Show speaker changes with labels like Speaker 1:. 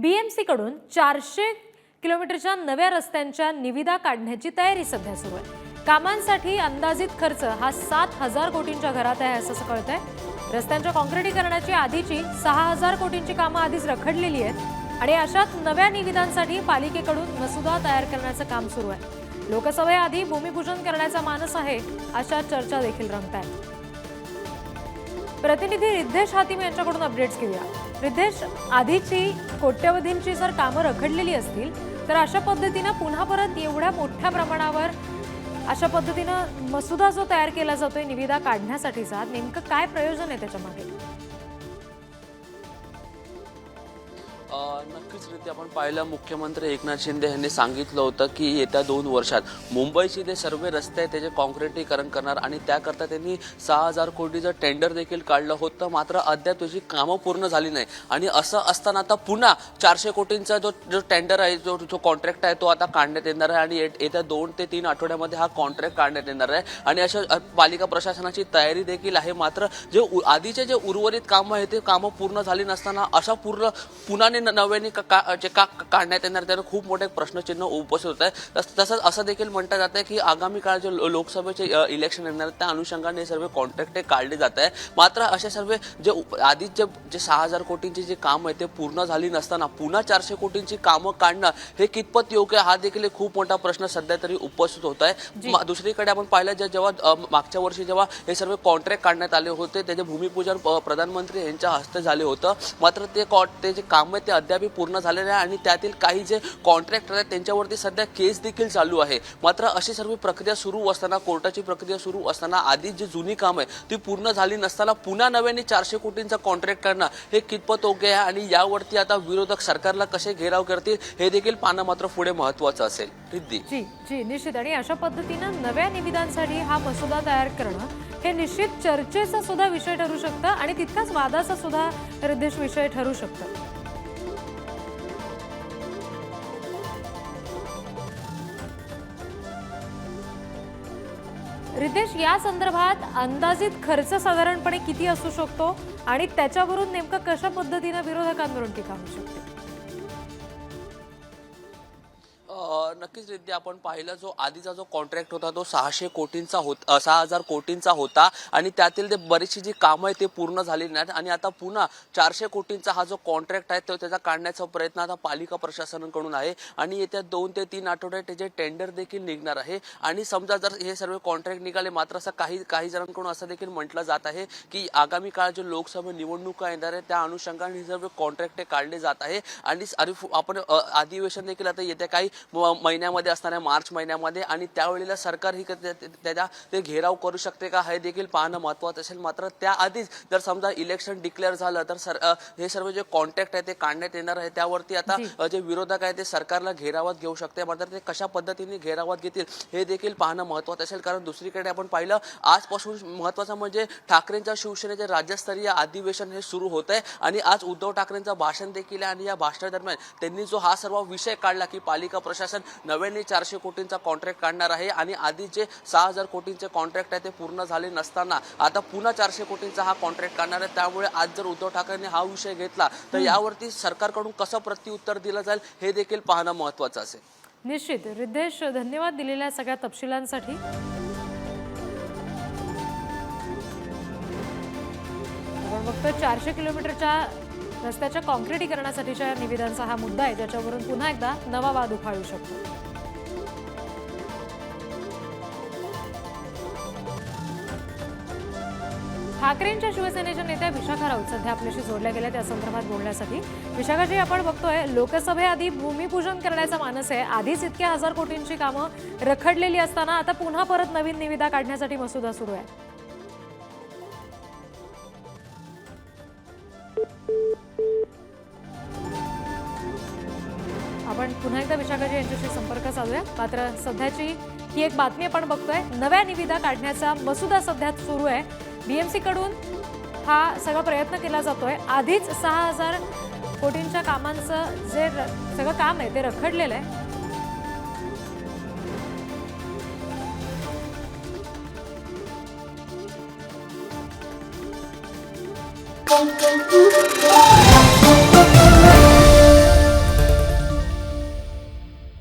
Speaker 1: बी M सीकडून चारशे किलोमीटरच्या नव्या रस्त्यांच्या निविदा काढण्याची तयारी सध्या सुरू आहे. कामांसाठी अंदाजित खर्च हा सात हजार कोटींच्या घरात आहे असं कळतंय. रस्त्यांच्या काँक्रिटीकरणाची आधीची सहा हजार कोटींची कामं आधीच रखडलेली आहेत आणि अशात नव्या निविदांसाठी पालिकेकडून मसुदा तयार करण्याचं काम सुरू आहे. लोकसभेआधी भूमिपूजन करण्याचा मानस आहे अशा चर्चा देखील रंगत आहेत प्रतिनिधी रिद्धेश हातीम यांच्याकडून अपडेट्स घेऊया. रिद्धेश आधीची कोट्यवधींची जर कामं रखडलेली असतील तर अशा पद्धतीनं पुन्हा परत एवढ्या मोठ्या प्रमाणावर अशा पद्धतीनं मसुदा जो तयार केला जातोय निविदा काढण्यासाठीचा नेमकं काय प्रयोजन आहे
Speaker 2: त्याच्यामागे नक्कीच रीती आपण पाहिलं मुख्यमंत्री एकनाथ शिंदे यांनी सांगितलं होतं की येत्या दोन वर्षात मुंबईचे जे सर्व रस्ते आहेत त्याचे कॉन्क्रिटीकरण करणार आणि त्याकरता त्यांनी सहा हजार कोटीचं टेंडर देखील काढलं होतं. मात्र अद्याप त्याची कामं पूर्ण झाली नाही. आणि असं असताना आता पुन्हा चारशे कोटींचा जो जो टेंडर आहे जो जो कॉन्ट्रॅक्ट आहे तो आता काढण्यात येणार आहे. आणि ये- येत्या दोन ते तीन आठवड्यामध्ये हा कॉन्ट्रॅक्ट काढण्यात येणार आहे. आणि अशा पालिका प्रशासनाची तयारी देखील आहे. मात्र जे उ- आधीचे जे उर्वरित कामं आहेत ते कामं पूर्ण झाली नसताना अशा पूर्ण पुन्हा नव्हे नव्याने का- का- जे का काढण्यात येणार त्यानं खूप मोठे प्रश्नचिन्ह उपस्थित होत आहे तस- तसंच असं देखील म्हणता जात आहे की आगामी काळात जे लोकसभेचे इलेक्शन येणार त्या अनुषंगाने हे सर्व कॉन्ट्रॅक्ट काढले जात आहे मात्र असे सर्व जे आधीच जे जे सहा हजार कोटींची जे काम आहे ते पूर्ण झाली नसताना पुन्हा चारशे कोटींची कामं काढणं हे कितपत योग्य? हा देखील एक खूप मोठा प्रश्न सध्या तरी उपस्थित होत आहे. दुसरीकडे आपण पाहिलं जे जेव्हा मागच्या वर्षी जेव्हा हे सर्व कॉन्ट्रॅक्ट काढण्यात आले होते त्याचे भूमिपूजन प्रधानमंत्री यांच्या हस्ते झाले होतं. मात्र ते कॉ- ते जे काम आहे ते अद्याप पूर्ण झालेले आहे आणि त्यातील काही जे कॉन्ट्रॅक्टर आहेत त्यांच्यावरती सध्या केस देखील चालू आहे. मात्र अशी सर्व प्रक्रिया सुरू असताना कोर्टाची प्रक्रिया सुरू असताना आधी जी जुनी काम आहे ती पूर्ण झाली नसताना पुन्हा नव्याने चारशे कोटींचा कॉन्ट्रॅक्ट करणं हे कितपत योग्य आहे आणि यावरती आता विरोधक सरकारला कसे घेराव करतील हे देखील पानं मात्र पुढे महत्वाचं असेल. रिद्धी.
Speaker 1: जी जी निश्चित. आणि अशा पद्धतीनं नव्या निविदांसाठी हा मसुदा तयार करणं हे निश्चित चर्चेचा सुद्धा विषय ठरू शकतं आणि तितकाच वादाचा सुद्धा रिद्धेश विषय ठरू शकतं. रितेश या संदर्भात अंदाजित खर्च साधारणपणे किती असू शकतो? आणि त्याच्यावरून नेमकं कशा पद्धतीनं विरोधकांवरून टीका होऊ शकते?
Speaker 2: नक्कीच रिद्धी आपण पाहिलं जो आधीचा जो कॉन्ट्रॅक्ट होता तो सहाशे कोटींचा होत सहा हजार कोटींचा होता आणि त्यातील ते बरीचशी जी कामं आहे ते पूर्ण झाली नाहीत आणि आता पुन्हा चारशे कोटींचा हा जो कॉन्ट्रॅक्ट आहे तो त्याचा काढण्याचा प्रयत्न आता पालिका प्रशासनाकडून आहे आणि येत्या दोन ते तीन आठवड्यात त्याचे टेंडर देखील निघणार आहे. आणि समजा जर हे सर्व कॉन्ट्रॅक्ट निघाले मात्र असं काही काही जणांकडून असं देखील म्हटलं जात आहे की आगामी काळात जे लोकसभा निवडणुका येणार आहे त्या अनुषंगाने हे सर्व कॉन्ट्रॅक्ट काढले जात आहे. आणि अरे आपण अधिवेशन देखील आता येत्या काही म- महिन्यामध्ये असणार आहे मार्च महिन्यामध्ये आणि त्यावेळेला सरकार ही क- त्या- त्या- त्याच्या ते घेराव करू शकते का हे देखील पाहणं महत्वाचं असेल. मात्र त्याआधीच जर समजा इलेक्शन डिक्लेअर झालं तर सर हे सर्व जे कॉन्ट्रॅक्ट आहे ते काढण्यात येणार आहे. त्यावरती आता
Speaker 1: जी.
Speaker 2: विरोधक आहे ते सरकारला घेरावात घेऊ शकते. मात्र ते कशा पद्धतीने घेरावात घेतील हे देखील पाहणं महत्वाचं असेल. कारण दुसरीकडे आपण पाहिलं आजपासून महत्वाचं म्हणजे ठाकरेंच्या शिवसेनेचे राज्यस्तरीय अधिवेशन हे सुरू होत आहे आणि आज उद्धव ठाकरेंचं भाषण देखील आहे. आणि या भाषणादरम्यान त्यांनी जो हा सर्व विषय काढला की पालिका प्रशासन नव्याने चारशे कोटींचा कॉन्ट्रॅक्ट काढणार आहे आणि आधी जे सहा हजार कोटींचे कॉन्ट्रॅक्ट आहे ते पूर्ण झाले नसताना आता पुन्हा चारशे कोटींचा हा कॉन्ट्रॅक्ट काढणार आहे. त्यामुळे आज जर उद्धव ठाकरेंनी हा विषय घेतला तर यावरती सरकारकडून कसं प्रत्युत्तर दिलं जाईल हे देखील पाहणं महत्वाचं असेल.
Speaker 1: निश्चित. रिद्धेश धन्यवाद दिलेल्या सगळ्या तपशिलांसाठी. आपण बघतो चारशे किलोमीटरच्या रस्त्याच्या काँक्रिटीकरणासाठीच्या निविदांचा हा मुद्दा आहे ज्याच्यावरून पुन्हा एकदा नवा वाद उफाळू शकतो. ठाकरेंच्या शिवसेनेच्या नेत्या विशाखा राऊत सध्या आपल्याशी जोडल्या गेल्या त्या संदर्भात बोलण्यासाठी विशाखाजी आपण बघतोय लोकसभेआधी भूमिपूजन करण्याचा मानस आहे. आधीच इतक्या हजार कोटींची कामं रखडलेली असताना आता पुन्हा परत नवीन निविदा काढण्यासाठी मसुदा सुरू आहे. पुन्हा एकदा विशाखाजी यांच्याशी संपर्क साधूया. मात्र सध्याची ही एक बातमी आपण बघतोय. नव्या निविदा काढण्याचा मसुदा सध्या सुरू आहे. बीएमसी कडून हा सगळा प्रयत्न केला जातोय. आधीच सहा हजार कोटींच्या कामांचं जे र- सगळं काम आहे ते रखडलेलं आहे.
Speaker 3: Thank you.